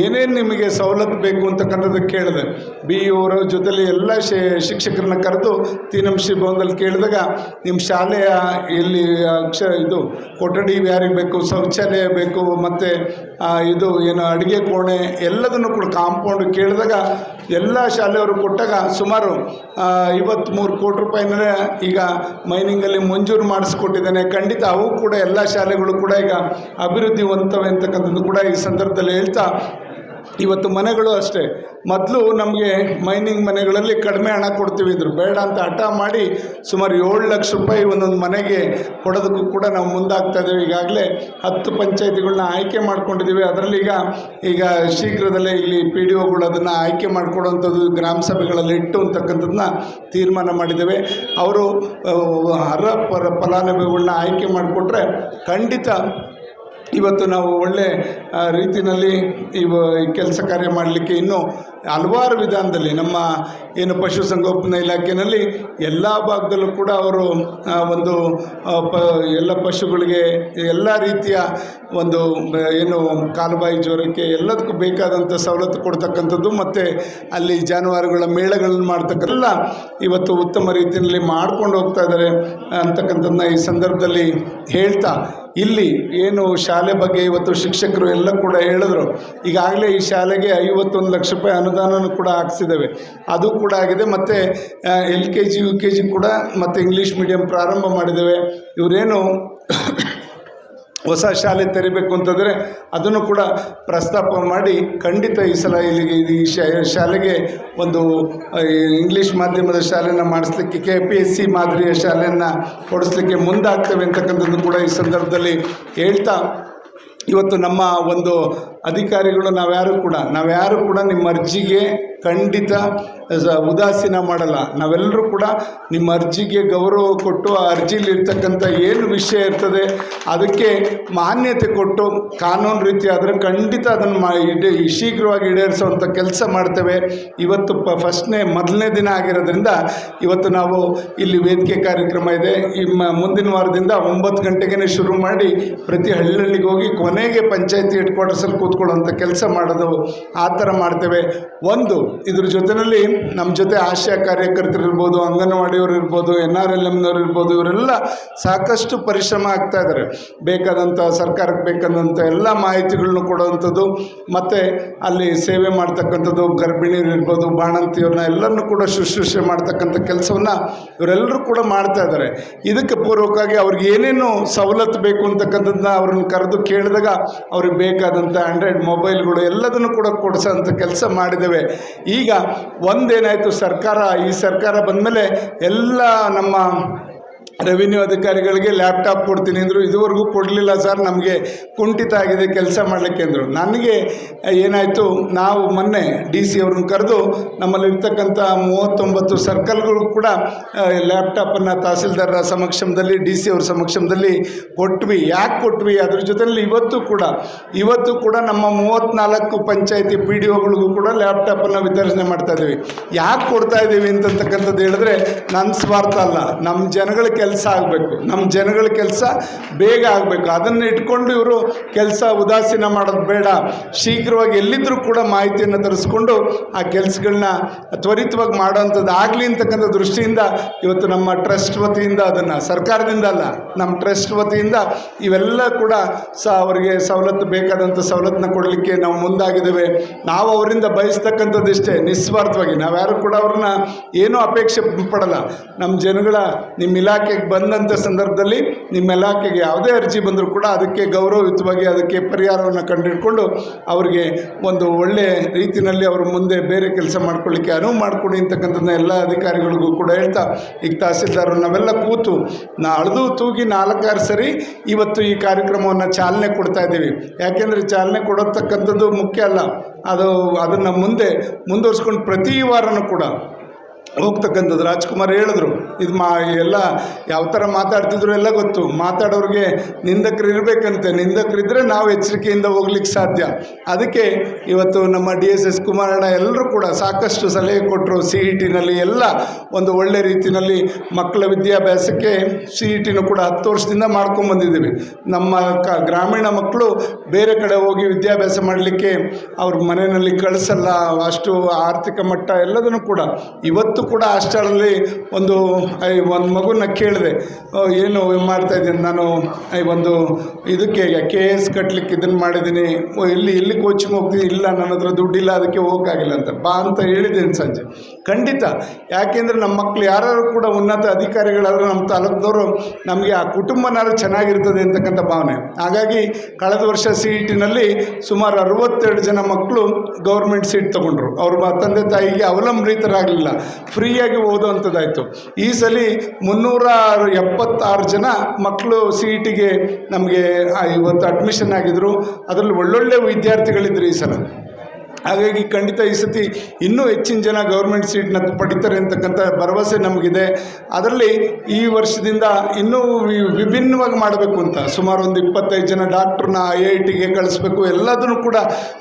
ಏನೇನು ನಿಮಗೆ ಸವಲತ್ತು ಬೇಕು ಅಂತಕ್ಕಂಥದ್ದು ಕೇಳಿದೆ. ಬಿ ಇವರ ಜೊತೆಲಿ ಎಲ್ಲ ಶಿಕ್ಷಕರನ್ನ ಕರೆದು ತೀನಂಶಿ ಭವನದಲ್ಲಿ ಕೇಳಿದಾಗ ನಿಮ್ಮ ಶಾಲೆಯ ಇಲ್ಲಿ ಅಕ್ಷ ಇದು ಕೊಠಡಿ ಯಾರಿಗೆ ಬೇಕು, ಶೌಚಾಲಯ ಬೇಕು, ಮತ್ತು ಇದು ಏನು ಅಡುಗೆ ಕೋಣೆ ಎಲ್ಲದನ್ನು ಕೂಡ ಕಾಂಪೌಂಡ್ ಕೇಳಿದಾಗ ಎಲ್ಲ ಶಾಲೆಯವರು ಕೊಟ್ಟಾಗ ಸುಮಾರು ಐವತ್ತ್ಮೂರು ಕೋಟಿ ರೂಪಾಯಿನ ಈಗ ಮೈನಿಂಗಲ್ಲಿ ಮಂಜೂರು ಮಾಡಿಸ್ಕೊಟ್ಟಿದ್ದಾನೆ. ಖಂಡಿತ ಅವು ಕೂಡ ಎಲ್ಲ ಶಾಲೆಗಳು ಕೂಡ ಈಗ ಅಭಿವೃದ್ಧಿ ಹೊಂದ್ತವೆ ಅಂತಕ್ಕಂಥದ್ದು ಕೂಡ ಈ ಸಂದರ್ಭದಲ್ಲಿ ಹೇಳ್ತಾ ಇವತ್ತು ಮನೆಗಳು ಅಷ್ಟೇ. ಮೊದಲು ನಮಗೆ ಮೈನಿಂಗ್ ಮನೆಗಳಲ್ಲಿ ಕಡಿಮೆ ಹಣ ಕೊಡ್ತೀವಿ ಇದ್ರು ಬೇಡ ಅಂತ ಹಠ ಮಾಡಿ ಸುಮಾರು ಏಳು ಲಕ್ಷ ರೂಪಾಯಿ ಒಂದೊಂದು ಮನೆಗೆ ಕೊಡೋದಕ್ಕೂ ಕೂಡ ನಾವು ಮುಂದಾಗ್ತಾ ಇದ್ದೇವೆ. ಈಗಾಗಲೇ ಹತ್ತು ಪಂಚಾಯತಿಗಳನ್ನ ಆಯ್ಕೆ ಮಾಡ್ಕೊಂಡಿದ್ದೀವಿ. ಅದರಲ್ಲಿ ಈಗ ಈಗ ಶೀಘ್ರದಲ್ಲೇ ಇಲ್ಲಿ ಪಿ ಡಿ ಒಗಳು ಅದನ್ನು ಆಯ್ಕೆ ಮಾಡಿಕೊಡುವಂಥದ್ದು ಗ್ರಾಮ ಸಭೆಗಳಲ್ಲಿ ಇಟ್ಟು ಅಂತಕ್ಕಂಥದ್ದನ್ನ ತೀರ್ಮಾನ ಮಾಡಿದ್ದೇವೆ. ಅವರು ಅರ್ಹ ಫಲಾನುಭವಿಗಳನ್ನ ಆಯ್ಕೆ ಮಾಡಿಕೊಟ್ರೆ ಖಂಡಿತ ಇವತ್ತು ನಾವು ಒಳ್ಳೆ ರೀತಿಯಲ್ಲಿ ಇವ ಈ ಕೆಲಸ ಕಾರ್ಯ ಮಾಡಲಿಕ್ಕೆ ಇನ್ನೂ ಹಲವಾರು ವಿಧಾನದಲ್ಲಿ ನಮ್ಮ ಏನು ಪಶುಸಂಗೋಪನಾ ಇಲಾಖೆಯಲ್ಲಿ ಎಲ್ಲ ಭಾಗದಲ್ಲೂ ಕೂಡ ಅವರು ಒಂದು ಪ, ಎಲ್ಲ ಪಶುಗಳಿಗೆ ಎಲ್ಲ ರೀತಿಯ ಒಂದು ಏನು ಕಾಲುಬಾಯಿ ಜ್ವರಕ್ಕೆ ಎಲ್ಲದಕ್ಕೂ ಬೇಕಾದಂಥ ಸವಲತ್ತು ಕೊಡ್ತಕ್ಕಂಥದ್ದು ಮತ್ತು ಅಲ್ಲಿ ಜಾನುವಾರುಗಳ ಮೇಳಗಳನ್ನು ಮಾಡ್ತಕ್ಕಲ್ಲ ಇವತ್ತು ಉತ್ತಮ ರೀತಿಯಲ್ಲಿ ಮಾಡ್ಕೊಂಡು ಹೋಗ್ತಾ ಇದ್ದಾರೆ ಅಂತಕ್ಕಂಥದ್ದನ್ನ ಈ ಸಂದರ್ಭದಲ್ಲಿ ಹೇಳ್ತಾ ಇಲ್ಲಿ ಏನು ಶಾಲೆ ಬಗ್ಗೆ ಇವತ್ತು ಶಿಕ್ಷಕರು ಎಲ್ಲ ಕೂಡ ಹೇಳಿದ್ರು. ಈಗಾಗಲೇ ಈ ಶಾಲೆಗೆ ಐವತ್ತೊಂದು ಲಕ್ಷ ರೂಪಾಯಿ ಅನುದಾನನೂ ಕೂಡ ಹಾಕ್ಸಿದ್ದೇವೆ. ಅದು ಕೂಡ ಆಗಿದೆ. ಮತ್ತು L K G, U K G ಕೂಡ ಮತ್ತು ಇಂಗ್ಲೀಷ್ ಮೀಡಿಯಂ ಪ್ರಾರಂಭ ಮಾಡಿದ್ದೇವೆ. ಇವರೇನು ಹೊಸ ಶಾಲೆ ತೆರಿಬೇಕು ಅಂತಂದರೆ ಅದನ್ನು ಕೂಡ ಪ್ರಸ್ತಾಪ ಮಾಡಿ ಖಂಡಿತ ಈ ಸಲ ಇಲ್ಲಿಗೆ ಈ ಶಾಲೆಗೆ ಒಂದು ಇಂಗ್ಲೀಷ್ ಮಾಧ್ಯಮದ ಶಾಲೆಯನ್ನು ಮಾಡಿಸ್ಲಿಕ್ಕೆ ಕೆ ಪಿ ಎಸ್ ಸಿ ಮಾದರಿಯ ಶಾಲೆಯನ್ನು ಕೊಡಿಸ್ಲಿಕ್ಕೆ ಮುಂದಾಗ್ತೇವೆ ಅಂತಕ್ಕಂಥದ್ದು ಕೂಡ ಈ ಸಂದರ್ಭದಲ್ಲಿ ಹೇಳ್ತಾ ಇವತ್ತು ನಮ್ಮ ಒಂದು ಅಧಿಕಾರಿಗಳು ನಾವ್ಯಾರು ಕೂಡ ನಾವ್ಯಾರು ಕೂಡ ನಿಮ್ಮ ಅರ್ಜಿಗೆ ಖಂಡಿತ ಉದಾಸೀನ ಮಾಡಲ್ಲ. ನಾವೆಲ್ಲರೂ ಕೂಡ ನಿಮ್ಮ ಅರ್ಜಿಗೆ ಗೌರವ ಕೊಟ್ಟು ಆ ಅರ್ಜಿಲಿ ಇರ್ತಕ್ಕಂಥ ಏನು ವಿಷಯ ಇರ್ತದೆ ಅದಕ್ಕೆ ಮಾನ್ಯತೆ ಕೊಟ್ಟು ಕಾನೂನು ರೀತಿ ಆದರೆ ಖಂಡಿತ ಅದನ್ನು ಮಾ ಶೀಘ್ರವಾಗಿ ಈಡೇರಿಸುವಂಥ ಕೆಲಸ ಮಾಡ್ತೇವೆ. ಇವತ್ತು ಪ ಫಸ್ಟ್ನೇ, ಮೊದಲನೇ ದಿನ ಆಗಿರೋದ್ರಿಂದ ಇವತ್ತು ನಾವು ಇಲ್ಲಿ ವೇದಿಕೆ ಕಾರ್ಯಕ್ರಮ ಇದೆ. ಈ ಮುಂದಿನ ವಾರದಿಂದ ಒಂಬತ್ತು ಗಂಟೆಗೇ ಶುರು ಮಾಡಿ ಪ್ರತಿ ಹಳ್ಳಿಗೆ ಹೋಗಿ ಕೊನೆಗೆ ಪಂಚಾಯತಿ ಹೆಡ್ ಕ್ವಾರ್ಟರ್ಸಲ್ಲಿ ಕೂತ್ಕೊಳ್ಳುವಂಥ ಕೆಲಸ ಮಾಡೋದು ಆ ಥರ ಮಾಡ್ತೇವೆ. ಒಂದು ಇದ್ರ ಜೊತೆಯಲ್ಲಿ ನಮ್ಮ ಜೊತೆ ಆಶಾ ಕಾರ್ಯಕರ್ತರು ಇರ್ಬೋದು, ಅಂಗನವಾಡಿಯವರು ಇರ್ಬೋದು ಎನ್ ಆರ್ ಎಲ್ ಎಮ್ನವ್ರು ಇರ್ಬೋದು, ಇವರೆಲ್ಲ ಸಾಕಷ್ಟು ಪರಿಶ್ರಮ ಆಗ್ತಾ ಇದ್ದಾರೆ. ಬೇಕಾದಂಥ ಸರ್ಕಾರಕ್ಕೆ ಬೇಕಾದಂಥ ಎಲ್ಲ ಮಾಹಿತಿಗಳನ್ನ ಕೊಡುವಂಥದ್ದು, ಮತ್ತು ಅಲ್ಲಿ ಸೇವೆ ಮಾಡ್ತಕ್ಕಂಥದ್ದು, ಗರ್ಭಿಣಿಯರು ಇರ್ಬೋದು, ಬಾಣಂತಿಯವ್ರನ್ನ ಎಲ್ಲರನ್ನೂ ಕೂಡ ಶುಶ್ರೂಷೆ ಮಾಡ್ತಕ್ಕಂಥ ಕೆಲಸವನ್ನು ಇವರೆಲ್ಲರೂ ಕೂಡ ಮಾಡ್ತಾ ಇದ್ದಾರೆ. ಇದಕ್ಕೆ ಪೂರ್ವಕವಾಗಿ ಅವ್ರಿಗೆ ಏನೇನು ಸವಲತ್ತು ಬೇಕು ಅಂತಕ್ಕಂಥದ್ದನ್ನ ಅವ್ರನ್ನ ಕರೆದು ಕೇಳಿದಾಗ ಅವ್ರಿಗೆ ಬೇಕಾದಂಥ ಆಂಡ್ರಾಯ್ಡ್ ಮೊಬೈಲ್ಗಳು ಎಲ್ಲದನ್ನು ಕೂಡ ಕೊಡಿಸೋಂಥ ಕೆಲಸ ಮಾಡಿದ್ದೇವೆ. ಈಗ ಒಂದೇನಾಯಿತು ಸರ್ಕಾರ ಈ ಸರ್ಕಾರ ಬಂದಮೇಲೆ ಎಲ್ಲ ನಮ್ಮ ರೆವಿನ್ಯೂ ಅಧಿಕಾರಿಗಳಿಗೆ ಲ್ಯಾಪ್ಟಾಪ್ ಕೊಡ್ತೀನಿ ಅಂದರು ಇದುವರೆಗೂ ಕೊಡಲಿಲ್ಲ ಸರ್ ನಮಗೆ ಕುಂಠಿತ ಆಗಿದೆ ಕೆಲಸ ಮಾಡಲಿಕ್ಕೆ ಅಂದರು. ನನಗೆ ಏನಾಯಿತು, ನಾವು ಮೊನ್ನೆ ಡಿ ಸಿ ಅವ್ರನ್ನ ಕರೆದು ನಮ್ಮಲ್ಲಿರ್ತಕ್ಕಂಥ ಮೂವತ್ತೊಂಬತ್ತು ಸರ್ಕಲ್ಗಳು ಕೂಡ ಲ್ಯಾಪ್ಟಾಪನ್ನು ತಹಸೀಲ್ದಾರರ ಸಮಕ್ಷಮದಲ್ಲಿ ಡಿ ಸಿ ಅವ್ರ ಸಮಕ್ಷಮದಲ್ಲಿ ಕೊಟ್ವಿ. ಯಾಕೆ ಕೊಟ್ವಿ? ಅದ್ರ ಜೊತೆಯಲ್ಲಿ ಇವತ್ತು ಕೂಡ ಇವತ್ತು ಕೂಡ ನಮ್ಮ ಮೂವತ್ತ್ನಾಲ್ಕು ಪಂಚಾಯತಿ ಪಿ ಡಿ ಒಗಳಿಗೂ ಕೂಡ ಲ್ಯಾಪ್ಟಾಪನ್ನು ವಿತರಣೆ ಮಾಡ್ತಾ ಇದ್ದೀವಿ ಯಾಕೆ ಕೊಡ್ತಾ ಇದ್ದೀವಿ ಅಂತಕ್ಕಂಥದ್ದು ಹೇಳಿದ್ರೆ ನನ್ನ ಸ್ವಾರ್ಥ ಅಲ್ಲ. ನಮ್ಮ ಜನಗಳ ಕೆಲಸ ಆಗಬೇಕು. ನಮ್ಮ ಜನಗಳ ಕೆಲಸ ಬೇಗ ಆಗಬೇಕು. ಅದನ್ನು ಇಟ್ಕೊಂಡು ಇವರು ಕೆಲಸ ಉದಾಸೀನ ಮಾಡೋದು ಬೇಡ. ಶೀಘ್ರವಾಗಿ ಎಲ್ಲಿದ್ದರೂ ಕೂಡ ಮಾಹಿತಿಯನ್ನು ತರಿಸ್ಕೊಂಡು ಆ ಕೆಲಸಗಳನ್ನ ತ್ವರಿತವಾಗಿ ಮಾಡೋವಂಥದ್ದು ಆಗಲಿ ಅಂತಕ್ಕಂಥ ದೃಷ್ಟಿಯಿಂದ ಇವತ್ತು ನಮ್ಮ ಟ್ರಸ್ಟ್ ವತಿಯಿಂದ ಅದನ್ನು ಸರ್ಕಾರದಿಂದ ಅಲ್ಲ, ನಮ್ಮ ಟ್ರಸ್ಟ್ ವತಿಯಿಂದ ಇವೆಲ್ಲ ಕೂಡ ಸ ಅವರಿಗೆ ಸವಲತ್ತು ಬೇಕಾದಂಥ ಸವಲತ್ತನ್ನ ಕೊಡಲಿಕ್ಕೆ ನಾವು ಮುಂದಾಗಿದ್ದೇವೆ. ನಾವು ಅವರಿಂದ ಬಯಸ್ತಕ್ಕಂಥದ್ದಿಷ್ಟೇ ನಿಸ್ವಾರ್ಥವಾಗಿ. ನಾವು ಯಾರು ಕೂಡ ಅವ್ರನ್ನ ಏನೂ ಅಪೇಕ್ಷೆ ಪಡಲ್ಲ. ನಮ್ಮ ಜನಗಳ, ನಿಮ್ಮ ಇಲಾಖೆಗೆ ಬಂದಂಥ ಸಂದರ್ಭದಲ್ಲಿ ನಿಮ್ಮ ಇಲಾಖೆಗೆ ಯಾವುದೇ ಅರ್ಜಿ ಬಂದರೂ ಕೂಡ ಅದಕ್ಕೆ ಗೌರವಯುತವಾಗಿ ಅದಕ್ಕೆ ಪರಿಹಾರವನ್ನು ಕಂಡುಹಿಡ್ಕೊಂಡು ಅವರಿಗೆ ಒಂದು ಒಳ್ಳೆಯ ರೀತಿಯಲ್ಲಿ ಅವರು ಮುಂದೆ ಬೇರೆ ಕೆಲಸ ಮಾಡ್ಕೊಳ್ಳಿಕ್ಕೆ ಅನುವು ಮಾಡಿಕೊಡಿ ಅಂತಕ್ಕಂಥದ್ದನ್ನ ಎಲ್ಲ ಅಧಿಕಾರಿಗಳಿಗೂ ಕೂಡ ಹೇಳ್ತಾ, ಈಗ ತಹಸೀಲ್ದಾರರು ನಾವೆಲ್ಲ ಕೂತು ನಾ ಅಳದು ತೂಗಿ ನಾಲ್ಕಾರು ಸರಿ ಇವತ್ತು ಈ ಕಾರ್ಯಕ್ರಮವನ್ನು ಚಾಲನೆ ಕೊಡ್ತಾ ಇದ್ದೀವಿ. ಯಾಕೆಂದರೆ ಚಾಲನೆ ಕೊಡತಕ್ಕಂಥದ್ದು ಮುಖ್ಯ ಅಲ್ಲ. ಅದು ಅದನ್ನು ಮುಂದೆ ಮುಂದುವರ್ಸ್ಕೊಂಡು ಪ್ರತಿ ವಾರನೂ ಕೂಡ ಹೋಗ್ತಕ್ಕಂಥದ್ದು ರಾಜ್ಕುಮಾರ್ ಹೇಳಿದ್ರು. ಇದು ಮಾ, ಎಲ್ಲ ಯಾವ ಥರ ಮಾತಾಡ್ತಿದ್ರು ಎಲ್ಲ ಗೊತ್ತು. ಮಾತಾಡೋರಿಗೆ ನಿಂದಕರು ಇರಬೇಕಂತೆ. ನಿಂದಕರಿದ್ದರೆ ನಾವು ಎಚ್ಚರಿಕೆಯಿಂದ ಹೋಗ್ಲಿಕ್ಕೆ ಸಾಧ್ಯ. ಅದಕ್ಕೆ ಇವತ್ತು ನಮ್ಮ ಡಿ ಎಸ್ ಎಸ್ ಕುಮಾರಣ್ಣ ಎಲ್ಲರೂ ಕೂಡ ಸಾಕಷ್ಟು ಸಲಹೆ ಕೊಟ್ಟರು ಸಿ ಇ ಟಿನಲ್ಲಿ ಎಲ್ಲ ಒಂದು ಒಳ್ಳೆ ರೀತಿಯಲ್ಲಿ ಮಕ್ಕಳ ವಿದ್ಯಾಭ್ಯಾಸಕ್ಕೆ ಸಿ ಇ ಟಿನೂ ಕೂಡ ಹತ್ತು ವರ್ಷದಿಂದ ಮಾಡ್ಕೊಂಬಂದಿದ್ದೀವಿ ನಮ್ಮ ಕ, ಗ್ರಾಮೀಣ ಮಕ್ಕಳು ಬೇರೆ ಕಡೆ ಹೋಗಿ ವಿದ್ಯಾಭ್ಯಾಸ ಮಾಡಲಿಕ್ಕೆ ಅವ್ರ ಮನೆಯಲ್ಲಿ ಕಳಿಸಲ್ಲ, ಅಷ್ಟು ಆರ್ಥಿಕ ಮಟ್ಟ ಎಲ್ಲದನ್ನು ಕೂಡ. ಇವತ್ತು ಕೂಡ ಅಷ್ಟರಲ್ಲಿ ಒಂದು, ಐ, ಒಂದು ಮಗುನ ಕೇಳಿದೆ. ಏನು ಮಾಡ್ತಾ ಇದ್ದೀನಿ ನಾನು? ಐ, ಒಂದು ಇದಕ್ಕೆ ಕೆ ಎಸ್ ಕಟ್ಲಿಕ್ಕೆ ಇದನ್ನು ಮಾಡಿದ್ದೀನಿ. ಇಲ್ಲಿ ಇಲ್ಲಿ ಕೋಚಿಂಗ್ ಹೋಗ್ತೀನಿ? ಇಲ್ಲ, ನನ್ನ ಹತ್ರ ದುಡ್ಡಿಲ್ಲ, ಅದಕ್ಕೆ ಹೋಗೋಕ್ಕಾಗಿಲ್ಲ ಅಂತ. ಬಾ ಅಂತ ಹೇಳಿದ್ದೀನಿ ಸಂಜೆ. ಖಂಡಿತ. ಯಾಕೆಂದರೆ ನಮ್ಮ ಮಕ್ಕಳು ಯಾರು ಕೂಡ ಉನ್ನತ ಅಧಿಕಾರಿಗಳಾದರೂ ನಮ್ಮ ತಾಲೂಕ್ದವರು ನಮಗೆ ಆ ಕುಟುಂಬನಾರು ಚೆನ್ನಾಗಿರ್ತದೆ ಅಂತಕ್ಕಂಥ ಭಾವನೆ. ಹಾಗಾಗಿ ಕಳೆದ ವರ್ಷ ಸಿ ಇ ಟಿನಲ್ಲಿ ಸುಮಾರು ಅರವತ್ತೆರಡು ಜನ ಮಕ್ಕಳು ಗೌರ್ಮೆಂಟ್ ಸೀಟ್ ತೊಗೊಂಡ್ರು. ಅವ್ರ ತಂದೆ ತಾಯಿಗೆ ಅವಲಂಬಿತರಾಗಲಿಲ್ಲ. ಫ್ರೀಯಾಗಿ ಓದುವಂಥದ್ದಾಯಿತು. ಈ ಸಲ ಮುನ್ನೂರ ಎಪ್ಪತ್ತಾರು ಜನ ಮಕ್ಕಳು ಸಿ ಇ ಟಿಗೆ ನಮಗೆ ಇವತ್ತು ಅಡ್ಮಿಷನ್ ಆಗಿದ್ರು. ಅದರಲ್ಲಿ ಒಳ್ಳೊಳ್ಳೆ ವಿದ್ಯಾರ್ಥಿಗಳಿದ್ರು ಈ ಸಲ. ಹಾಗಾಗಿ ಖಂಡಿತ ಈ ಸತಿ ಇನ್ನೂ ಹೆಚ್ಚಿನ ಜನ ಗೌರ್ಮೆಂಟ್ ಸೀಟ್ನ ಪಡಿತಾರೆ ಅಂತಕ್ಕಂಥ ಭರವಸೆ ನಮಗಿದೆ. ಅದರಲ್ಲಿ ಈ ವರ್ಷದಿಂದ ಇನ್ನೂ ವಿಭಿನ್ನವಾಗಿ ಮಾಡಬೇಕು ಅಂತ. ಸುಮಾರು ಒಂದು ಇಪ್ಪತ್ತೈದು ಜನ ಡಾಕ್ಟ್ರನ್ನ, ಐ ಐ ಟಿಗೆ ಕಳಿಸ್ಬೇಕು, ಎಲ್ಲದನ್ನು ಕೂಡ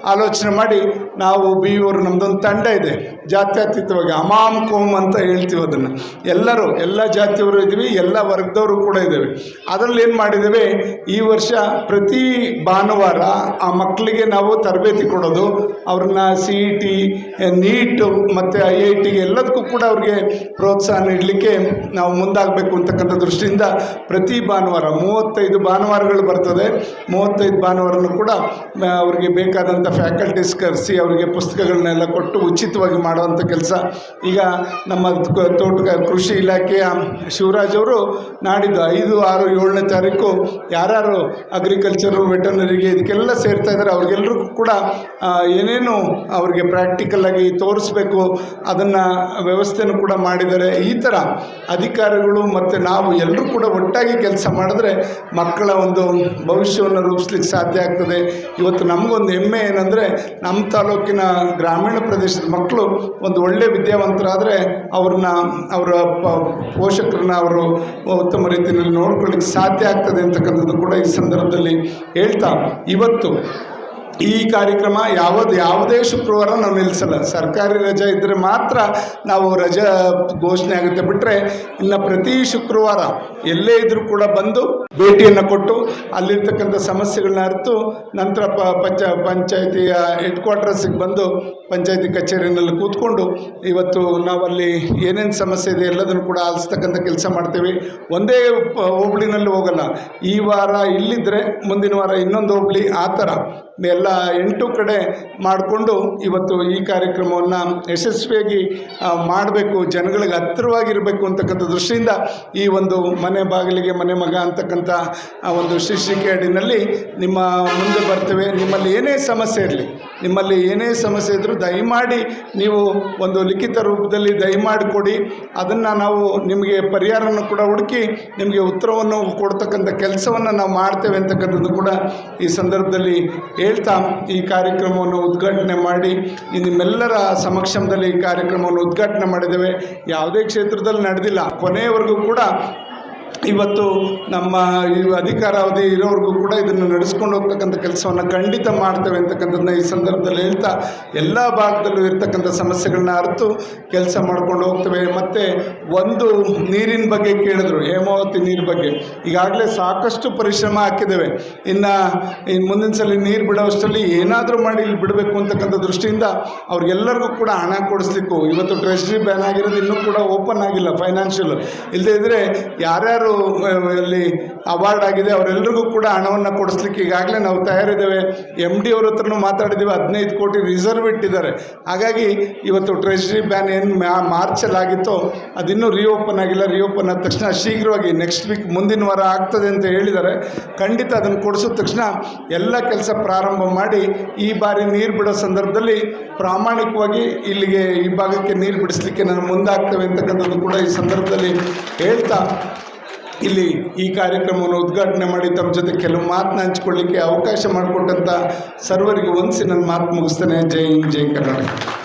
ಆಲೋಚನೆ ಮಾಡಿ ನಾವು ಬಿ ಅವರು ನಮ್ಮದೊಂದು ತಂಡ ಇದೆ. ಜಾತ್ಯತೀತವಾಗಿ ಅಮಾಮ್ ಕೋಮ್ ಅಂತ ಹೇಳ್ತೀವಿ ಅದನ್ನು. ಎಲ್ಲರೂ, ಎಲ್ಲ ಜಾತಿಯವರು ಇದ್ದೀವಿ, ಎಲ್ಲ ವರ್ಗದವರು ಕೂಡ ಇದ್ದೇವೆ. ಅದರಲ್ಲಿ ಏನು ಮಾಡಿದ್ದೇವೆ? ಈ ವರ್ಷ ಪ್ರತಿ ಭಾನುವಾರ ಆ ಮಕ್ಕಳಿಗೆ ನಾವು ತರಬೇತಿ ಕೊಡೋದು. ಅವ್ರನ್ನ ಸಿ ಇ ಟಿ ನೀಟು ಮತ್ತು ಐ ಐ ಟಿ ಎಲ್ಲದಕ್ಕೂ ಕೂಡ ಅವ್ರಿಗೆ ಪ್ರೋತ್ಸಾಹ ನೀಡಲಿಕ್ಕೆ ನಾವು ಮುಂದಾಗಬೇಕು ಅಂತಕ್ಕಂಥ ದೃಷ್ಟಿಯಿಂದ ಪ್ರತಿ ಭಾನುವಾರ, ಮೂವತ್ತೈದು ಭಾನುವಾರಗಳು ಬರ್ತದೆ. ಮೂವತ್ತೈದು ಭಾನುವಾರನೂ ಕೂಡ ಅವರಿಗೆ ಬೇಕಾದಂಥ ಫ್ಯಾಕಲ್ಟೀಸ್ ಕರೆಸಿ ಅವರಿಗೆ ಪುಸ್ತಕಗಳನ್ನೆಲ್ಲ ಕೊಟ್ಟು ಉಚಿತವಾಗಿ ಮಾಡುವಂಥ ಕೆಲಸ. ಈಗ ನಮ್ಮ ತೋಟಗಾರ ಕೃಷಿ ಇಲಾಖೆಯ ಶಿವರಾಜ್ ಅವರು ನಾಡಿದ್ದು ಐದು, ಆರು, ಏಳನೇ ತಾರೀಕು ಯಾರ್ಯಾರು ಅಗ್ರಿಕಲ್ಚರು ವೆಟರ್ನರಿಗೆ ಇದಕ್ಕೆಲ್ಲ ಸೇರ್ತಾ ಇದ್ದಾರೆ. ಅವ್ರಿಗೆಲ್ರಿಗೂ ಕೂಡ ಏನೇನು ಅವ್ರಿಗೆ ಪ್ರಾಕ್ಟಿಕಲ್ ಆಗಿ ತೋರಿಸ್ಬೇಕು, ಅದನ್ನು ವ್ಯವಸ್ಥೆನೂ ಕೂಡ ಮಾಡಿದ್ದಾರೆ. ಈ ಥರ ಅಧಿಕಾರಿಗಳು ಮತ್ತು ನಾವು ಎಲ್ಲರೂ ಕೂಡ ಒಟ್ಟಾಗಿ ಕೆಲಸ ಮಾಡಿದ್ರೆ ಮಕ್ಕಳ ಒಂದು ಭವಿಷ್ಯವನ್ನು ರೂಪಿಸ್ಲಿಕ್ಕೆ ಸಾಧ್ಯ ಆಗ್ತದೆ. ಇವತ್ತು ನಮಗೊಂದು ಹೆಮ್ಮೆ ಏನಂದರೆ, ನಮ್ಮ ತಾಲೂಕಿನ ಗ್ರಾಮೀಣ ಪ್ರದೇಶದ ಮಕ್ಕಳು ಒಂದು ಒಳ್ಳೆ ವಿದ್ಯಾವಂತರಾದರೆ ಅವ್ರನ್ನ, ಅವರ ಪೋಷಕರನ್ನ ಅವರು ಉತ್ತಮ ರೀತಿಯಲ್ಲಿ ನೋಡ್ಕೊಳ್ಳಿಕ್ಕೆ ಸಾಧ್ಯ ಆಗ್ತದೆ ಅಂತಕ್ಕಂಥದ್ದು ಕೂಡ ಈ ಸಂದರ್ಭದಲ್ಲಿ ಹೇಳ್ತಾ. ಇವತ್ತು ಈ ಕಾರ್ಯಕ್ರಮ ಯಾವುದು ಯಾವುದೇ ಶುಕ್ರವಾರ ನಾವು ನಿಲ್ಲಿಸಲ್ಲ ಸರ್ಕಾರಿ ರಜೆ ಇದ್ದರೆ ಮಾತ್ರ ನಾವು ರಜೆ ಘೋಷಣೆ ಆಗುತ್ತೆ. ಬಿಟ್ಟರೆ ಇನ್ನು ಪ್ರತಿ ಶುಕ್ರವಾರ ಎಲ್ಲೇ ಇದ್ದರೂ ಕೂಡ ಬಂದು ಭೇಟಿಯನ್ನು ಕೊಟ್ಟು ಅಲ್ಲಿರ್ತಕ್ಕಂಥ ಸಮಸ್ಯೆಗಳನ್ನ ಅರಿತು ನಂತರ ಪ ಪಂಚ ಪಂಚಾಯತಿಯ ಹೆಡ್ ಕ್ವಾರ್ಟರ್ಸಿಗೆ ಬಂದು ಪಂಚಾಯತಿ ಕಚೇರಿನಲ್ಲಿ ಕೂತ್ಕೊಂಡು ಇವತ್ತು ನಾವಲ್ಲಿ ಏನೇನು ಸಮಸ್ಯೆ ಇದೆ ಎಲ್ಲದನ್ನು ಕೂಡ ಆಲಿಸ್ತಕ್ಕಂಥ ಕೆಲಸ ಮಾಡ್ತೀವಿ. ಒಂದೇ ಹೋಬಳಿನಲ್ಲಿ ಹೋಗಲ್ಲ. ಈ ವಾರ ಇಲ್ಲಿದ್ದರೆ ಮುಂದಿನ ವಾರ ಇನ್ನೊಂದು ಹೋಬಳಿ ಆ ಥರ ಎಲ್ಲ ಎಂಟು ಕಡೆ ಮಾಡಿಕೊಂಡು ಇವತ್ತು ಈ ಕಾರ್ಯಕ್ರಮವನ್ನು ಯಶಸ್ವಿಯಾಗಿ ಮಾಡಬೇಕು, ಜನಗಳಿಗೆ ಹತ್ತಿರವಾಗಿರಬೇಕು ಅಂತಕ್ಕಂಥ ದೃಷ್ಟಿಯಿಂದ ಈ ಒಂದು ಮನೆ ಬಾಗಿಲಿಗೆ ಮನೆ ಮಗ ಅಂತಕ್ಕಂಥ, ಆ, ಒಂದು ಅಡಿನಲ್ಲಿ ನಿಮ್ಮ ಮುಂದೆ ಬರ್ತೇವೆ. ನಿಮ್ಮಲ್ಲಿ ಏನೇ ಸಮಸ್ಯೆ ಇರಲಿ, ನಿಮ್ಮಲ್ಲಿ ಏನೇ ಸಮಸ್ಯೆ ಇದ್ದರೂ ದಯಮಾಡಿ ನೀವು ಒಂದು ಲಿಖಿತ ರೂಪದಲ್ಲಿ ದಯಮಾಡಿ ಕೊಡಿ ಅದನ್ನು ನಾವು ನಿಮಗೆ ಪರಿಹಾರವನ್ನು ಕೂಡ ಹುಡುಕಿ ನಿಮಗೆ ಉತ್ತರವನ್ನು ಕೊಡ್ತಕ್ಕಂಥ ಕೆಲಸವನ್ನು ನಾವು ಮಾಡ್ತೇವೆ ಅಂತಕ್ಕಂಥದ್ದು ಕೂಡ ಈ ಸಂದರ್ಭದಲ್ಲಿ ಹೇಳ್ತಾ ಈ ಕಾರ್ಯಕ್ರಮವನ್ನು ಉದ್ಘಾಟನೆ ಮಾಡಿ ನಿಮ್ಮೆಲ್ಲರ ಸಮಕ್ಷಮದಲ್ಲಿ ಈ ಕಾರ್ಯಕ್ರಮವನ್ನು ಉದ್ಘಾಟನೆ ಮಾಡಿದ್ದೇವೆ. ಯಾವುದೇ ಕ್ಷೇತ್ರದಲ್ಲಿ ನಡೆದಿಲ್ಲ. ಕೊನೆಯವರೆಗೂ ಕೂಡ ಇವತ್ತು ನಮ್ಮ ಈ ಅಧಿಕಾರಾವಧಿ ಇರೋವರೆಗೂ ಕೂಡ ಇದನ್ನು ನಡೆಸ್ಕೊಂಡು ಹೋಗ್ತಕ್ಕಂಥ ಕೆಲಸವನ್ನು ಖಂಡಿತ ಮಾಡ್ತೇವೆ ಅಂತಕ್ಕಂಥದ್ದನ್ನ ಈ ಸಂದರ್ಭದಲ್ಲಿ ಹೇಳ್ತಾ ಎಲ್ಲ ಭಾಗದಲ್ಲೂ ಇರ್ತಕ್ಕಂಥ ಸಮಸ್ಯೆಗಳನ್ನ ಅರಿತು ಕೆಲಸ ಮಾಡ್ಕೊಂಡು ಹೋಗ್ತೇವೆ. ಮತ್ತು ಒಂದು ನೀರಿನ ಬಗ್ಗೆ ಕೇಳಿದ್ರು, ಹೇಮಾವತಿ ನೀರು ಬಗ್ಗೆ. ಈಗಾಗಲೇ ಸಾಕಷ್ಟು ಪರಿಶ್ರಮ ಹಾಕಿದ್ದೇವೆ. ಇನ್ನು ಇನ್ನು ಮುಂದಿನ ಸಲ ನೀರು ಬಿಡೋಷ್ಟರಲ್ಲಿ ಏನಾದರೂ ಮಾಡಿ ಇಲ್ಲಿ ಬಿಡಬೇಕು ಅಂತಕ್ಕಂಥ ದೃಷ್ಟಿಯಿಂದ ಅವ್ರಿಗೆಲ್ಲರಿಗೂ ಕೂಡ ಹಣ ಕೊಡಿಸ್ಲಿಕ್ಕೂ, ಇವತ್ತು ಟ್ರೆಷರಿ ಬ್ಯಾನ್ ಆಗಿರೋದು ಇನ್ನೂ ಕೂಡ ಓಪನ್ ಆಗಿಲ್ಲ ಫೈನಾನ್ಷಿಯಲ್ ಇಲ್ಲದೇ ಇದ್ದರೆ ಯಾರ್ಯಾರು ಆ, ಅಲ್ಲಿ ಅವಾರ್ಡ್ ಆಗಿದೆ. ಅವರೆಲ್ಲರಿಗೂ ಕೂಡ ಹಣವನ್ನು ಕೊಡಿಸ್ಲಿಕ್ಕೆ ಈಗಾಗಲೇ ನಾವು ತಯಾರಿದ್ದೇವೆ. ಎಂ ಡಿ ಅವ್ರ ಹತ್ರನೂ ಮಾತಾಡಿದ್ದೀವಿ. ಹದಿನೈದು ಕೋಟಿ ರಿಸರ್ವ್ ಇಟ್ಟಿದ್ದಾರೆ. ಹಾಗಾಗಿ ಇವತ್ತು ಟ್ರೆಜರಿ ಬ್ಯಾನ್ ಏನು ಮಾರ್ಚಲ್ಲಿ ಆಗಿತ್ತೋ ಅದಿನ್ನೂ ರಿಓಪನ್ ಆಗಿಲ್ಲ. ರಿಓಪನ್ ಆದ ತಕ್ಷಣ ಶೀಘ್ರವಾಗಿ ನೆಕ್ಸ್ಟ್ ವೀಕ್ ಮುಂದಿನ ವಾರ ಆಗ್ತದೆ ಅಂತ ಹೇಳಿದ್ದಾರೆ. ಖಂಡಿತ ಅದನ್ನು ಕೊಡಿಸಿದ ತಕ್ಷಣ ಎಲ್ಲ ಕೆಲಸ ಪ್ರಾರಂಭ ಮಾಡಿ ಈ ಬಾರಿ ನೀರು ಬಿಡೋ ಸಂದರ್ಭದಲ್ಲಿ ಪ್ರಾಮಾಣಿಕವಾಗಿ ಇಲ್ಲಿಗೆ ಈ ಭಾಗಕ್ಕೆ ನೀರು ಬಿಡಿಸ್ಲಿಕ್ಕೆ ನಾನು ಮುಂದಾಗ್ತೇವೆ ಅಂತಕ್ಕಂಥದ್ದು ಕೂಡ ಈ ಸಂದರ್ಭದಲ್ಲಿ ಹೇಳ್ತಾ ಇಲ್ಲಿ ಈ ಕಾರ್ಯಕ್ರಮವನ್ನು ಉದ್ಘಾಟನೆ ಮಾಡಿ ತಮ್ಮ ಜೊತೆ ಕೆಲವು ಮಾತನ್ನ ಹಂಚ್ಕೊಳ್ಳಿಕ್ಕೆ ಅವಕಾಶ ಮಾಡಿಕೊಟ್ಟಂಥ ಸರ್ವರಿಗೆ ವಂದಿಸಿ ನನ್ನ ಮಾತು ಮುಗಿಸ್ತೇನೆ. ಜೈ ಹಿಂದ್, ಜೈ ಕರ್ನಾಟಕ.